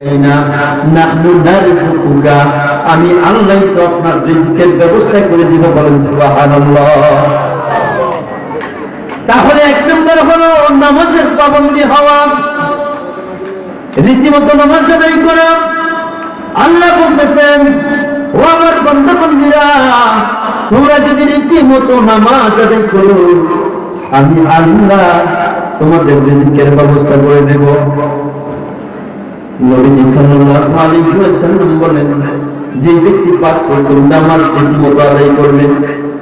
আমি আল্লাহ তো আপনার রিজিকের ব্যবস্থা করে দিব বলেন তাহলে এক নম্বর হলো নামাজের পাবন্দি হওয়া। রীতিমতো নামাজ আদায় করা। আল্লাহ বলতেছেন, ও আমার বন্ধুবন্ধীরা, তোমরা যদি রীতিমতো নামাজ আদায় করো, আমি আল্লাহ তোমাদের রিজিকের ব্যবস্থা করে দেব। নবীজি সাল্লাল্লাহু আলাইহি ওয়াসাল্লাম বলেন, যে ব্যক্তি পাঁচ ওয়াক্ত নামাজ ঠিকমতো আদায় করবেন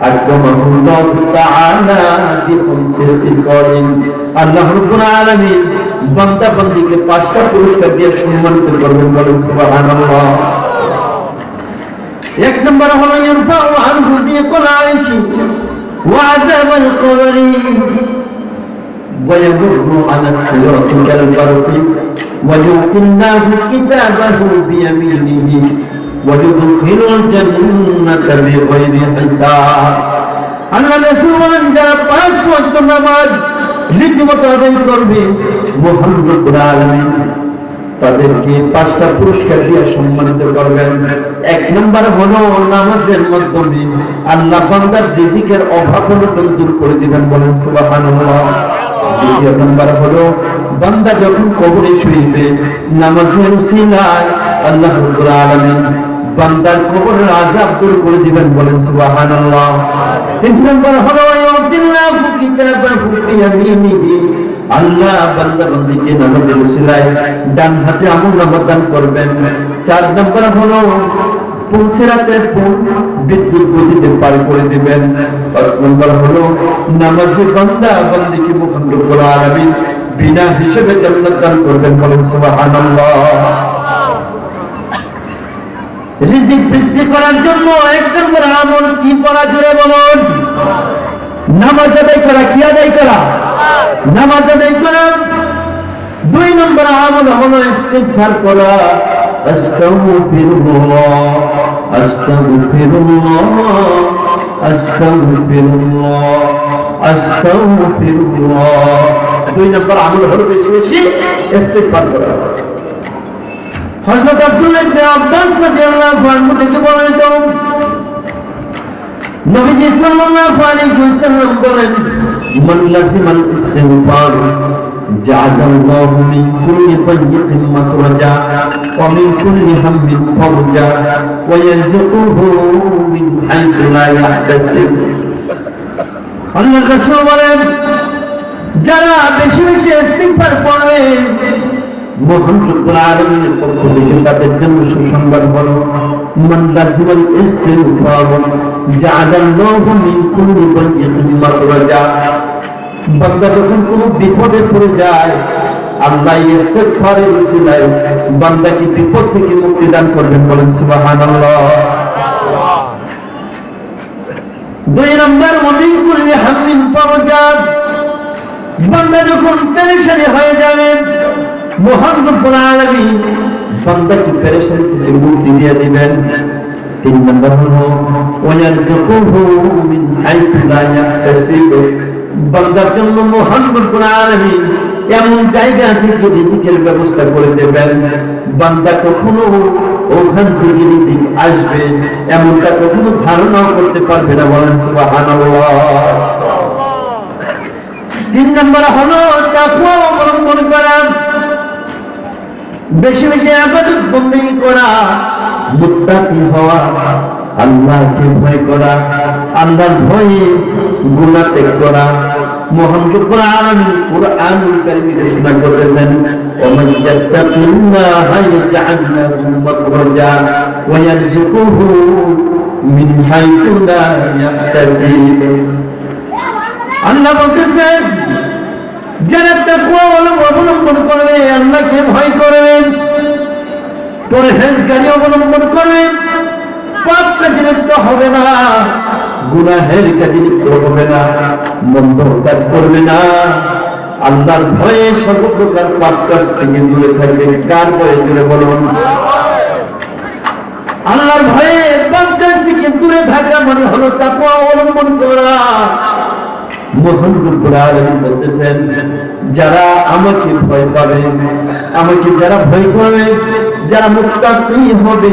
আকরামাহুল্লাহু তাআলা বিখামসিল ইসালিন পাঁচটা পুরস্কার দিয়ে সম্মানিত করবেন বলেন এক নম্বর হলো ويمر على الصراط كالبرق ويؤتي الله كتابه بيمينه ويدخل الجنة بغير حساب আল্লাহ রাসূল বলেন যারা পাঁচ ওয়াক্ত নামাজ রীতিমতো আদায় করবে মহান রব্বুল আলামিন তাদেরকে পাঁচটা পুরস্কার দিয়ে সম্মানিত করবেন এক নম্বর হলো নামাজের মাধ্যমে আল্লাহ বান্দার রিজিকের অভাব হলো দূর করে দিবেন বলেন সুবহানাল্লাহ দ্বিতীয় নম্বর হলো ডান হাতে আমল নামা করবেন। চার নম্বর হলো বিদ্যুৎ গতিতে পার করে দিবেন। পাঁচ নম্বর হলো, নামাজে বান্দা বান্দিকে মুহাম্মদ রব্বুল আলামিন বিনা হিসেবে জান্নাত দান করবেন বলেন সুবহানাল্লাহ। রিজিক বৃদ্ধি করার জন্য এক নম্বর আমল কি করা জুড়ে বলুন। নামাজ আদায় করা, কি আদায় করা? নামাজ আদায় করা। দুই নম্বর আমল হলো ইস্তিগফার করা। আস্তাগফিরুল্লাহ আস্তাগফিরুল্লাহ আস্তাগফিরুল্লাহ। দুই নম্বর আমল হলো বেশি বেশি ইস্তিগফার করা হযরত আব্দুল্লাহ ইবনে আব্বাস রাদিয়াল্লাহু আনহু থেকে বর্ণিত নবীজি সাল্লাল্লাহু আলাইহি ওয়াসাল্লাম বলেন মান লাজিমাল ইস্তিগফার جعل الله من كل ضيق مخرجا ومن كل هم فرجا ويرزقه من حيث لا يحتسب আল্লাহ রাসূল বলেন, যারা বেশি বেশি ইস্তিগফার পড়বে, মহান রব্বুল আলামিনের পক্ষ থেকে তাদের জন্য সুসংবাদ মান ইস্তিগফার মিন কুল্লি বান্দা যখন কোন বিপদে পড়ে যায়, আল্লাহ ইস্তিগফারের উসিলায় বান্দাকে বিপদ থেকে মুক্তি দান করবেন বলেন সুবহানাল্লাহ। দুই নম্বর ওমিন কুল্লি হামিন ফারজা বান্দা যখন পেরেশানি হয়ে যাবে, মহান রব্বুল আলামিন বান্দাকে পেরেশানি থেকে মুক্তি দিয়ে দিবেন। তিন নম্বর হলো ওয়ায়ারযুকুহু মিন হাইথু লা ইয়াহতাসিব জন্য মহান রব্বুল এমন জায়গা থেকে রিজিকের ব্যবস্থা করে দেবেন। বান্দা কখনো ওখান থেকে রিজিক আসবে, এমনটা কখনো ধারণাও করতে পারবে না, বলেন সুবহানাল্লাহ। তিন নম্বর হলো, তাকওয়া অবলম্বন করা। বেশি বেশি আবাদত বন্দী করা। মুত্তাকি হওয়া, আল্লাহকে ভয় করা, আল্লাহর ভয়ে ত্যাগ করা। অবলম্বন করবে আল্লাহকে ভয় করবেন পরহেজগারি অবলম্বন করবেন পাপ কাজে লিপ্ত হবে না। গুনাহের কাজে লিপ্ত হবে না মন্দ কাজ করবে না। আল্লাহর ভয়ে সর্বপ্রকার পাপ কাজ থেকে দূরে থাকবে। কার ভয়ে? দূরে বলুন। আল্লাহর ভয়ে পাপ কাজ থেকে দূরে থাকা মানে হলো তাকওয়া অবলম্বন করা। মোহন বলতেছেন, যারা আমাকে ভয় পাবে, আমাকে যারা ভয় করবে যারা মুক্তাকি হবে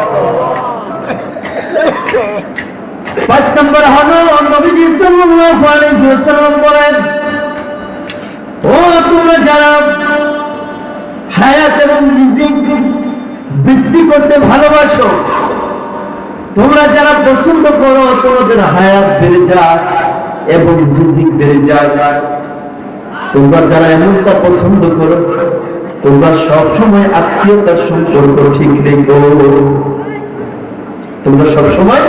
পাঁচ নম্বর হলো বলেন, ও তোমরা যারা হায়াত এবং রিজিক বৃদ্ধি করতে ভালোবাসো, তোমরা যারা পছন্দ করো, তোমাদের হায়াত বেড়ে যায় এবং রিজিক বেড়ে যায়। তোমরা যারা এমনটা পছন্দ করো, তোমরা সবসময় আত্মীয়তার সম্পর্ক ঠিক রেখো। তোমরা সবসময়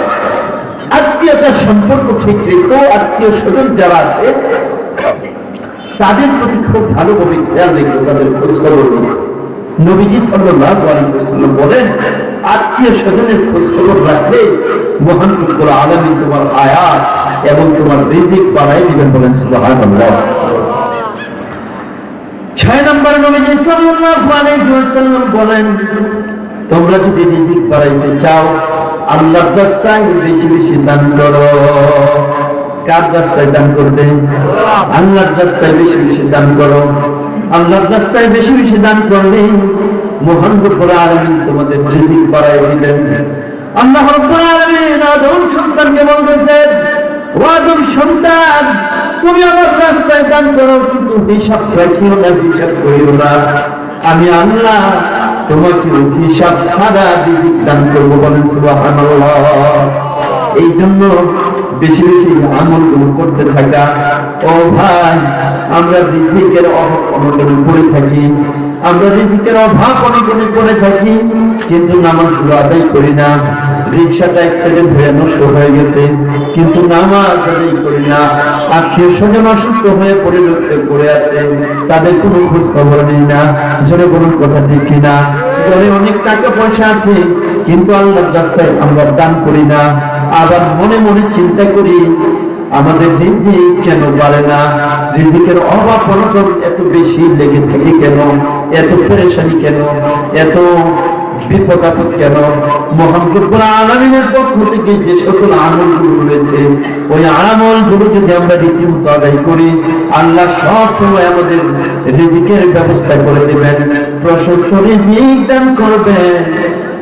আত্মীয়তার সম্পর্ক ঠিক রেখো, আত্মীয় স্বজন যারা আছে, তাদের প্রতি খুব ভালোভাবে খেয়াল রেখো, তাদের খোঁজ খবর নিও। নবীজি আলাইহি বলেন, আত্মীয় স্বজনের খোঁজ খবর রাখলে মহান রব্বুল আলামিন তোমার আয়াত এবং তোমার রিজিক বাড়াই দিবেন বলেন সুবহানাল্লাহ ছয় নম্বর নবীজি সাল্লাল্লাহু বলেন, তোমরা যদি রিজিক বাড়াইতে চাও আল্লাহর রাস্তায় বেশি বেশি দান করো। কার রাস্তায় দান করবে? আল্লাহর রাস্তায় বেশি বেশি দান করো। আল্লাহর রাস্তায় বেশি বেশি দান করলে মহান রব্বুল তোমাদের রিজিক বাড়াই দিবেন। আল্লাহ রব্বুল আদম সন্তানকে বলতেছেন, ও আদম সন্তান, তুমি আমার রাস্তায় দান করো, কিন্তু হিসাব রাখিও না, হিসাব করিও না। আমি আল্লাহ তোমাকে অভিশাপ ছাড়া দান বলেন এই জন্য বেশি বেশি আমল করতে থাকা। ও ভাই, আমরা রিজিকের অভাব অনটনে পড়ে থাকি। আমরা রিজিকের অভাব অনটনে পড়ে থাকি, কিন্তু আদায় করি না। রিক্সাটা অ্যাক্সিডেন্ট হয়ে নষ্ট হয়ে গেছে। কিন্তু নামাজ আদায় করি না। স্বজন অসুস্থ হয়ে আছে। তাদের কোনো খোঁজ খবর নেই না। জোরে কোনো কথা ঠিক কিনা? অনেক টাকা পয়সা আছে, কিন্তু রাস্তায় আমরা দান করি না। আবার মনে মনে চিন্তা করি, আমাদের রিজিক কেন বাড়ে না? রিজিকের অভাব এত বেশি লেগে থাকে কেন? এত পেরেশানি কেন? এত কেন? আলামিনের পক্ষ থেকে যে সকল আমলগুলো রয়েছে, ওই আমলগুলো যদি আমরা রীতিমতো আদায় করি, আল্লাহ সব আমাদের রিজিকের ব্যবস্থা করে দেবেন, প্রশস্ত দান করবেন।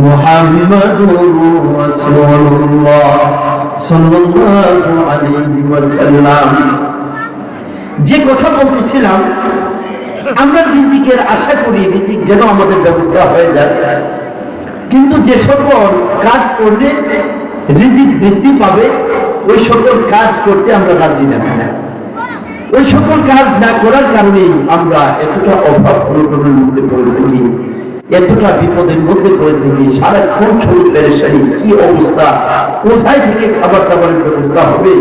محمد رسول الله صلى الله عليه وسلم যে কথা বলতেছিলাম আমরা রিজিকের আশা করি রিজিক যেন আমাদের ব্যবস্থা হয়ে যায় কিন্তু যে সকল কাজ করলে রিজিক বৃদ্ধি পাবে ওই সকল কাজ করতে আমরা রাজি না ওই সকল কাজ না করার কারণেই আমরা এতটা অভাব অনটনের মধ্যে পড়ে থাকি এতটা বিপদের মধ্যে পড়ে থাকি সারাক্ষণ শরীর পেরেশানি কি অবস্থা? কোথায় থেকে খাবার দাবারের ব্যবস্থা হবে?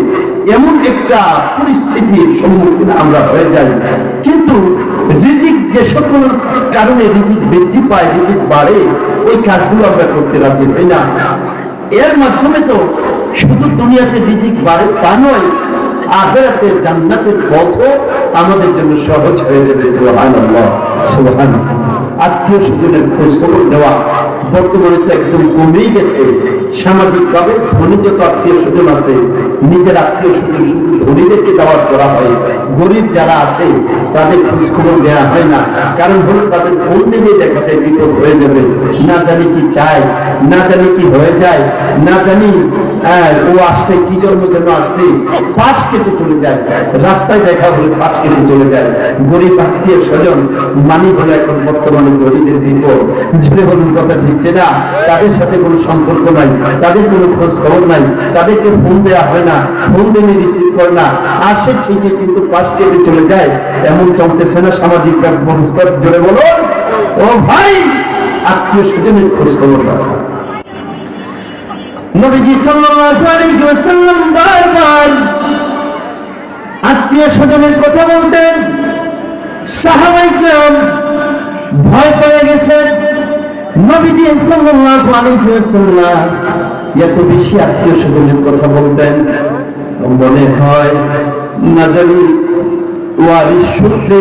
এমন একটা পরিস্থিতির সম্মুখীন আমরা হয়ে যাই। কিন্তু রিজিক যে সকল কারণে রিজিক বৃদ্ধি পায় রিজিক বাড়ে, ওই কাজগুলো আমরা করতে রাজি হই না। এর মাধ্যমে তো শুধু দুনিয়াতে রিজিক বাড়ে তা নয় আখেরাতের জান্নাতের পথও আমাদের জন্য সহজ হয়ে যাবে, সুবহানাল্লাহ সুবহানাল্লাহ। আত্মীয় স্বজনের খোঁজ খবর নেওয়া। বর্তমানে তো একদম কমেই গেছে। সামাজিক ভাবে ধনী যত আত্মীয় স্বজন আছে, নিজের আত্মীয় স্বজন শুধু ধনীদেরকে দাওয়াত করা হয়। গরিব যারা আছে, তাদের খোঁজ খবর দেওয়া হয় না। কারণ হলো তাদের ফোন দিলে দেখা যায় বিপদ হয়ে যাবে। না জানি কি চায়, না জানি কি হয়ে যায়, না জানি আহ, ও আসছে কি জন্য আসছে? কেটে চলে যায়। রাস্তায় দেখা হলে কেটে চলে যায়। গরিব আত্মীয় স্বজন মানি হলো এখন বর্তমানে গরিবের বিপদ। কথা না তাদের সাথে কোনো সম্পর্ক নাই তাদের কোনো খোঁজ খবর নাই তাদেরকে ফোন দেওয়া হয় না ফোন দিলে রিসিভ করে না। আসে ঠিকই কিন্তু পাশ কেটে চলে যায়। এমন চলতেছে না সামাজিক বলুন ও ভাই আত্মীয় স্বজনের খোঁজ খবর রাখা নবীজি সাল্লাম বারবার আত্মীয় স্বজনের কথা বলতেন স্বাভাবিক ভয় পেয়ে গেছেন, নবীজি সাল্লাল্লাহু এত বেশি আত্মীয় স্বজনের কথা বলতেন, মনে হয় না জানি ওয়ারিস সূত্রে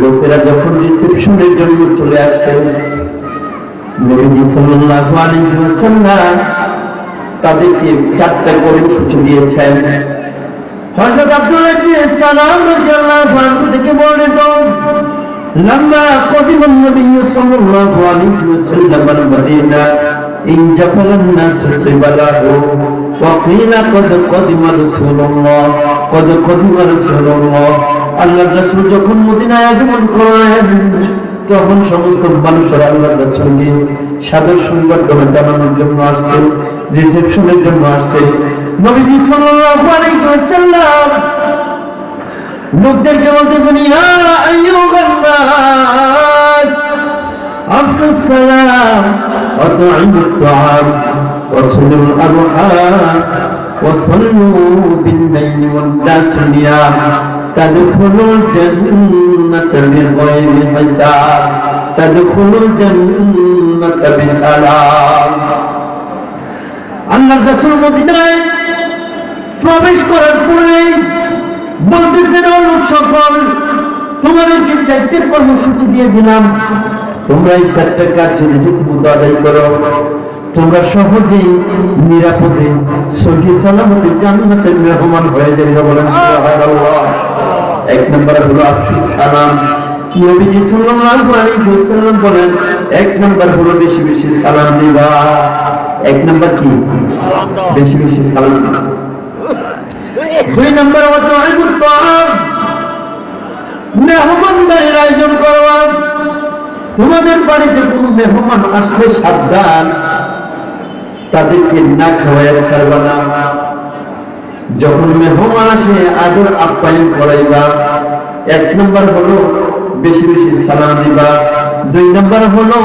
লোকেরা যখন রিসেপশনের জন্য চলে আসছে নবীজি সাল্লাল্লাহু আলাইহি ওয়াসাল্লাম তাদেরকে চারটা করে সূচি দিয়েছেন হযরত আব্দুল্লাহ ইবনে সালাম রাদিয়াল্লাহু আনহু থেকে বর্ণিত لما قدم النبي صلى الله عليه وسلم المدينة انجفل الناس قبله وقيل قد قدم رسول الله قد قدم رسول الله আল্লাহ রাসূল যখন মদিনায় আগমন করেন তখন সমস্ত মানুষের আল্লাহ রাসূলকে সাদর সংবর্ধনা জানানোর জন্য আসছে রিসেপশনের জন্য আসছে নবীজি সাল্লাল্লাহু আলাইহি ওয়াসাল্লাম লোকদেরকে বলতেছেন ইয়া আইয়ুহান নাস আফসুস সালাম ওয়া তু'ইমুত তাআম সাল্লু বিল লাইলি ওয়ান নাস নিয়াম তাদখুলুল জান্নাতা বিগাইরি হিসাব তাদখুলুল জান্নাতা বিসালাম আল্লাহ রাসূল মদিনায় প্রবেশ করার পরে বলতেছেন, ও লোক তোমাদেরকে চারটে কর্মসূচি দিয়ে দিলাম। তোমরা এই চারটে কাজ যদি আদায় করো। তোমরা সহজেই নিরাপদে সহি সালামতে জান্নাতের মেহমান হয়ে যাবে বলেন এক হলো আফসুস সালাম। নবীজি সাল্লাল্লাহু আলাইহি ওয়াসাল্লাম বলেন, এক নম্বর হলো বেশি বেশি সালাম দিবা। এক নম্বর কি? বেশি বেশি সালাম দুই নম্বর হচ্ছে অনেক মেহমানদারির আয়োজন করবা। তোমাদের বাড়িতে কোন মেহমান আসলে সাবধান। তাদেরকে না খাওয়াইয়া ছাড়বা না। যখন মেহমান আসে, আদর আপ্যায়ন করাইবা। এক নম্বর হলো বেশি বেশি সালাম দিবা। দুই নম্বর হলো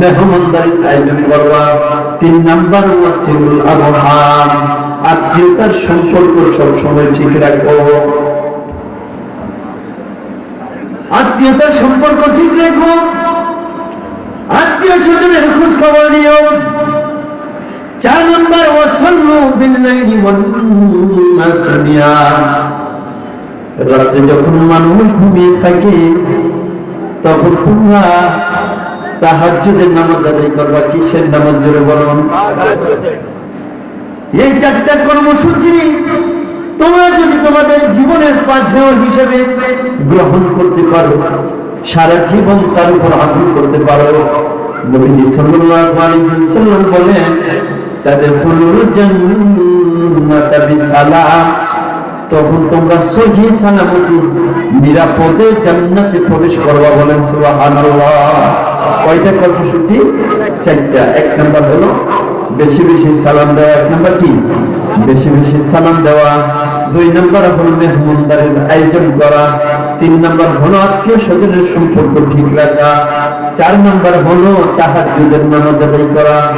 মেহমানদারির আয়োজন করবা। তিন নম্বর ওয়াসিলুল আরহাম আত্মীয়তার সম্পর্ক সবসময় ঠিক রাখব। আত্মীয়তার সম্পর্ক ঠিক রেখো আত্মীয় স্বজনের খোঁজ খবর নিও। চার নম্বর বিল্লাইলি ওয়ান রাতে যখন মানুষ ঘুমিয়ে থাকে, তখন তোমরা তাহাজ্জুদের নামাজ আদায় করবা, কিসের নামাজ জোরে বলুন? এই চারটা কর্মসূচি তোমরা যদি তোমাদের জীবনের পাঠ্যেয় হিসেবে গ্রহণ করতে পারো, সারা জীবন তার উপর আমল করতে পারো। নবীজি সাল্লাল্লাহু আলাইহি ওয়াসাল্লাম বলেন তখন তোমরা সহি সালামতি নিরাপদে জান্নাতে প্রবেশ করবা বলেন সুবহানাল্লাহ। কয়টা চারটা। এক নাম্বার হলো, বেশি বেশি সালাম দেওয়া। এক নাম্বার কি? বেশি বেশি সালাম দেওয়া। দুই নাম্বার হলো মেহমানদারের আয়োজন করা। তিন নাম্বার হলো আত্মীয় স্বজনের সম্পর্ক ঠিক রাখা। চার নাম্বার হলো তাহার নামাজ আদায় করা।